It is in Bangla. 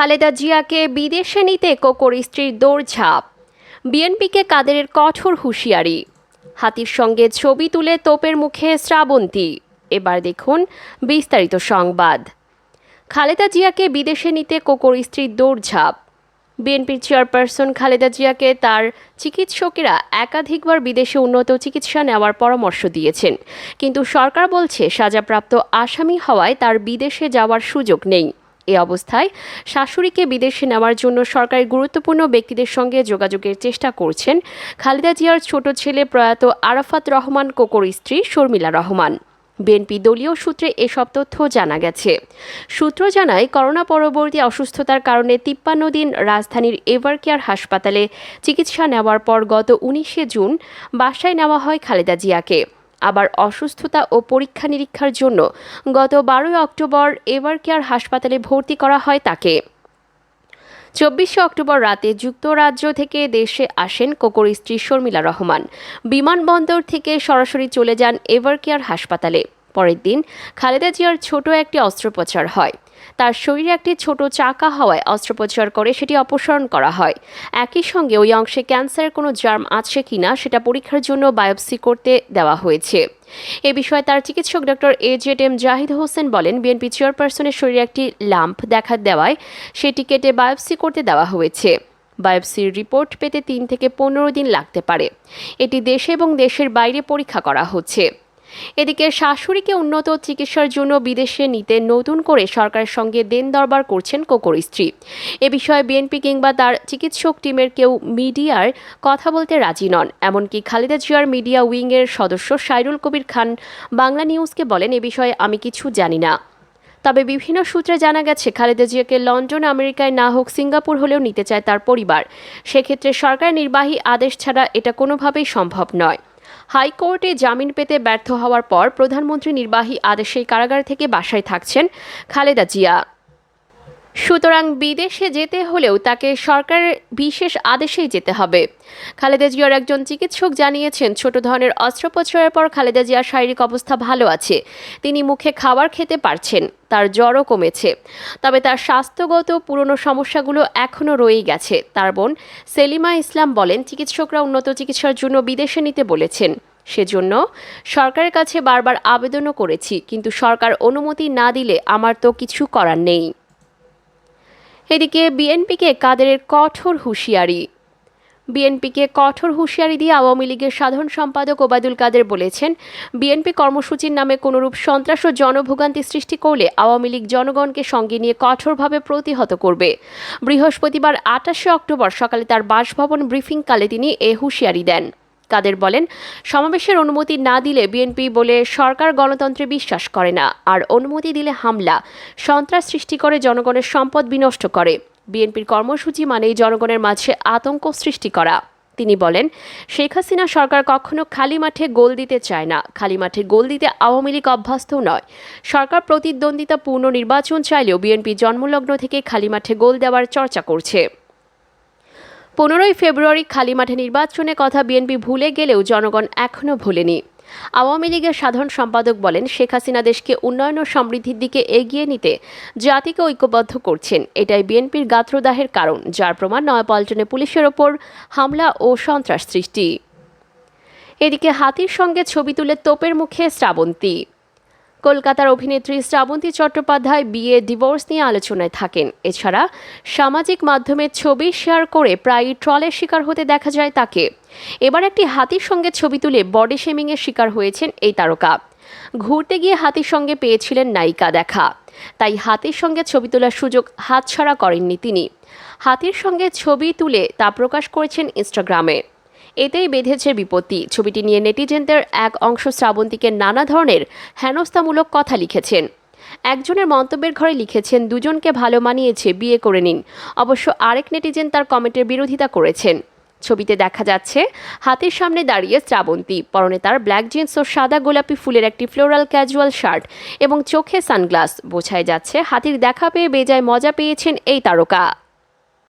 খালেদা জিয়াকে বিদেশে নিতে কোকর স্ত্রীর দৌড়ঝাঁপ। বিএনপিকে কাদেরের কঠোর হুঁশিয়ারি। হাতির সঙ্গে ছবি তুলে তোপের মুখে শ্রাবন্তী। এবার দেখুন বিস্তারিত সংবাদ। খালেদা জিয়াকে বিদেশে নিতে কোকর স্ত্রীর দৌড়ঝাঁপ। বিএনপির চেয়ারপারসন খালেদা জিয়াকে তার চিকিৎসকেরা একাধিকবার বিদেশে উন্নত চিকিৎসা নেওয়ার পরামর্শ দিয়েছেন। কিন্তু সরকার বলছে সাজাপ্রাপ্ত আসামি হওয়ায় তার বিদেশে যাওয়ার সুযোগ নেই। এ অবস্থায়। শাশুড়িকে বিদেশে নেওয়ার জন্য সরকারি গুরুত্বপূর্ণ ব্যক্তিদের সঙ্গে যোগাযোগের চেষ্টা করছেন খালেদা জিয়ার ছোট ছেলে প্রয়াত আরাফাত রহমান, কোকর স্ত্রী শর্মিলা রহমান। বিএনপি দলীয় সূত্রে এসব তথ্য জানা গেছে। সূত্র জানায়, করোনা পরবর্তী অসুস্থতার কারণে তিপ্পান্ন দিন রাজধানীর এভারকেয়ার হাসপাতালে চিকিৎসা নেওয়ার পর গত উনিশে জুন বাসায় নেওয়া হয় খালেদা জিয়াকে। আবার অসুস্থতা ও পরীক্ষা নিরীক্ষার জন্য গত বারোই অক্টোবর এভার কেয়ার হাসপাতালে ভর্তি করা হয় তাকে। চব্বিশে অক্টোবর রাতে যুক্তরাজ্য থেকে দেশে আসেন কোকোর স্ত্রী শর্মিলা রহমান। বিমানবন্দর থেকে সরাসরি চলে যান এভারকেয়ার হাসপাতালে। পরের দিন খালেদা জিয়ার ছোট একটি অস্ত্রোপচার হয়। তার শরীরে একটি ছোট চাকা হওয়ায় অস্ত্রোপচার করে সেটি অপসারণ করা হয়। একই সঙ্গে ওই অংশে ক্যান্সারের কোনো জার্ম আছে কিনা সেটা পরীক্ষার জন্য বায়োপসি করতে দেওয়া হয়েছে। এ বিষয়ে তার চিকিৎসক doctor A Z M Zahid Hossain বলেন, বিএনপি চেয়ারপারসনের শরীরে একটি লাম্প দেখা দেওয়ায় সেটি কেটে বায়োপসি করতে দেওয়া হয়েছে। বায়োপসির রিপোর্ট পেতে তিন থেকে পনেরো দিন লাগতে পারে। এটি দেশে এবং দেশের বাইরে পরীক্ষা করা হচ্ছে। এদিকে শাশুড়িকে উন্নত চিকিৎসার জন্য বিদেশে নিতে নতুন করে সরকারের সঙ্গে দেন দরবার করছেন কোকর স্ত্রী। এ বিষয়ে বিএনপি কিংবা তার চিকিৎসক টিমের কেউ মিডিয়ার কথা বলতে রাজি নন। এমনকি খালেদা জিয়ার মিডিয়া উইংয়ের সদস্য সাইরুল কবির খান বাংলা নিউজকে বলেন, এ বিষয়ে আমি কিছু জানি না। তবে বিভিন্ন সূত্রে জানা গেছে, খালেদা জিয়াকে লন্ডন, আমেরিকায় না হোক সিঙ্গাপুর হলেও নিতে চায় তার পরিবার। সেক্ষেত্রে সরকার নির্বাহী আদেশ ছাড়া এটা কোনোভাবেই সম্ভব নয়। হাইকোর্টে জামিন পেতে ব্যর্থ হওয়ার পর প্রধানমন্ত্রী নির্বাহী আদেশে কারাগার থেকে বাসায় থাকছেন খালেদা জিয়া। সুতরাং বিদেশে যেতে হলেও তাকে সরকারের বিশেষ আদেশেই যেতে হবে। খালেদা জিয়ার একজন চিকিৎসক জানিয়েছেন, ছোট ধরনের অস্ত্রোপচারের পর খালেদা জিয়ার শারীরিক অবস্থা ভালো আছে। তিনি মুখে খাবার খেতে পারছেন, তার জ্বরও কমেছে। তবে তার স্বাস্থ্যগত পুরনো সমস্যাগুলো এখনও রয়েই গেছে। তার বোন সেলিমা ইসলাম বলেন, চিকিৎসকরা উন্নত চিকিৎসার জন্য বিদেশে নিতে বলেছেন। সেজন্য সরকারের কাছে বারবার আবেদনও করেছি, কিন্তু সরকার অনুমতি না দিলে আমার তো কিছু করার নেই। এদিকে বিএনপিকে কাদেরের কঠোর হুঁশিয়ারি। বিএনপিকে কঠোর হুঁশিয়ারি দিয়ে আওয়ামী লীগের সাধারণ সম্পাদক ওবায়দুল কাদের বলেছেন, বিএনপি কর্মসূচির নামে কোনরূপ সন্ত্রাস ও জনভোগান্তি সৃষ্টি করলে আওয়ামী লীগ জনগণকে সঙ্গে নিয়ে কঠোরভাবে প্রতিহত করবে। বৃহস্পতিবার আটাশে অক্টোবর সকালে তার বাসভবন ব্রিফিংকালে তিনি এ হুঁশিয়ারি দেন। কাদের বলেন, সমাবেশের অনুমতি না দিলে বিএনপি বলে সরকার গণতন্ত্রে বিশ্বাস করে না। আর অনুমতি দিলে হামলা, সন্ত্রাস সৃষ্টি করে জনগণের সম্পদ বিনষ্ট করে। বিএনপির কর্মসূচি মানেই জনগণের মাঝে আতঙ্ক সৃষ্টি করা। তিনি বলেন, শেখ হাসিনা সরকার কখনো খালি মাঠে গোল দিতে চায় না। খালি মাঠে গোল দিতে আওয়ামী লীগ অভ্যস্তও নয়। সরকার প্রতিদ্বন্দ্বিতা পূর্ণ নির্বাচন চাইলেও বিএনপি জন্মলগ্ন থেকে খালি মাঠে গোল দেওয়ার চর্চা করছে। পনেরোই ফেব্রুয়ারি খালি মাঠে নির্বাচনের কথা বিএনপি ভুলে গেলেও জনগণ এখনও ভুলেনি। আওয়ামী লীগের সাধারণ সম্পাদক বলেন, শেখ হাসিনা দেশকে উন্নয়ন ও সমৃদ্ধির দিকে এগিয়ে নিতে জাতিকে ঐক্যবদ্ধ করছেন। এটাই বিএনপির গাত্রদাহের কারণ, যার প্রমাণ নয়াপল্টনে পুলিশের ওপর হামলা ও সন্ত্রাস সৃষ্টি। এদিকে হাতির সঙ্গে ছবি তুলে তোপের মুখে শ্রাবন্তী। কলকাতার অভিনেত্রী শ্রাবন্তী চট্টোপাধ্যায় বিয়ে, ডিভোর্স নিয়ে আলোচনায় থাকেন। এছাড়া সামাজিক মাধ্যমে ছবি শেয়ার করে প্রায়ই ট্রলের শিকার হতে দেখা যায় তাকে। এবার একটি হাতির সঙ্গে ছবি তুলে বডি শেমিংয়ের শিকার হয়েছেন এই তারকা। ঘুরতে গিয়ে হাতির সঙ্গে পেয়েছিলেন নায়িকা দেখা। তাই হাতির সঙ্গে ছবি তোলার সুযোগ হাতছাড়া করেননি তিনি। হাতির সঙ্গে ছবি তুলে তা প্রকাশ করেছেন ইনস্টাগ্রামে। এতেই বেঁধেছে বিপত্তি। ছবিটি নিয়ে নেটিজেনদের এক অংশ শ্রাবন্তীকে নানা ধরনের হেনস্থামূলক কথা লিখেছেন। একজনের মন্তব্যের ঘরে লিখেছেন, দুজনকে ভালো মানিয়েছে, বিয়ে করে নিন। অবশ্য আরেক নেটিজেন তার কমেন্টের বিরোধিতা করেছেন। ছবিতে দেখা যাচ্ছে, হাতের সামনে দাঁড়িয়ে শ্রাবন্তী, পরনে তার ব্ল্যাক জিন্স ও সাদা গোলাপি ফুলের একটি ফ্লোরাল ক্যাজুয়াল শার্ট এবং চোখে সানগ্লাস। বোঝাই যাচ্ছে, হাতির দেখা পেয়ে বেজায় মজা পেয়েছেন এই তারকা।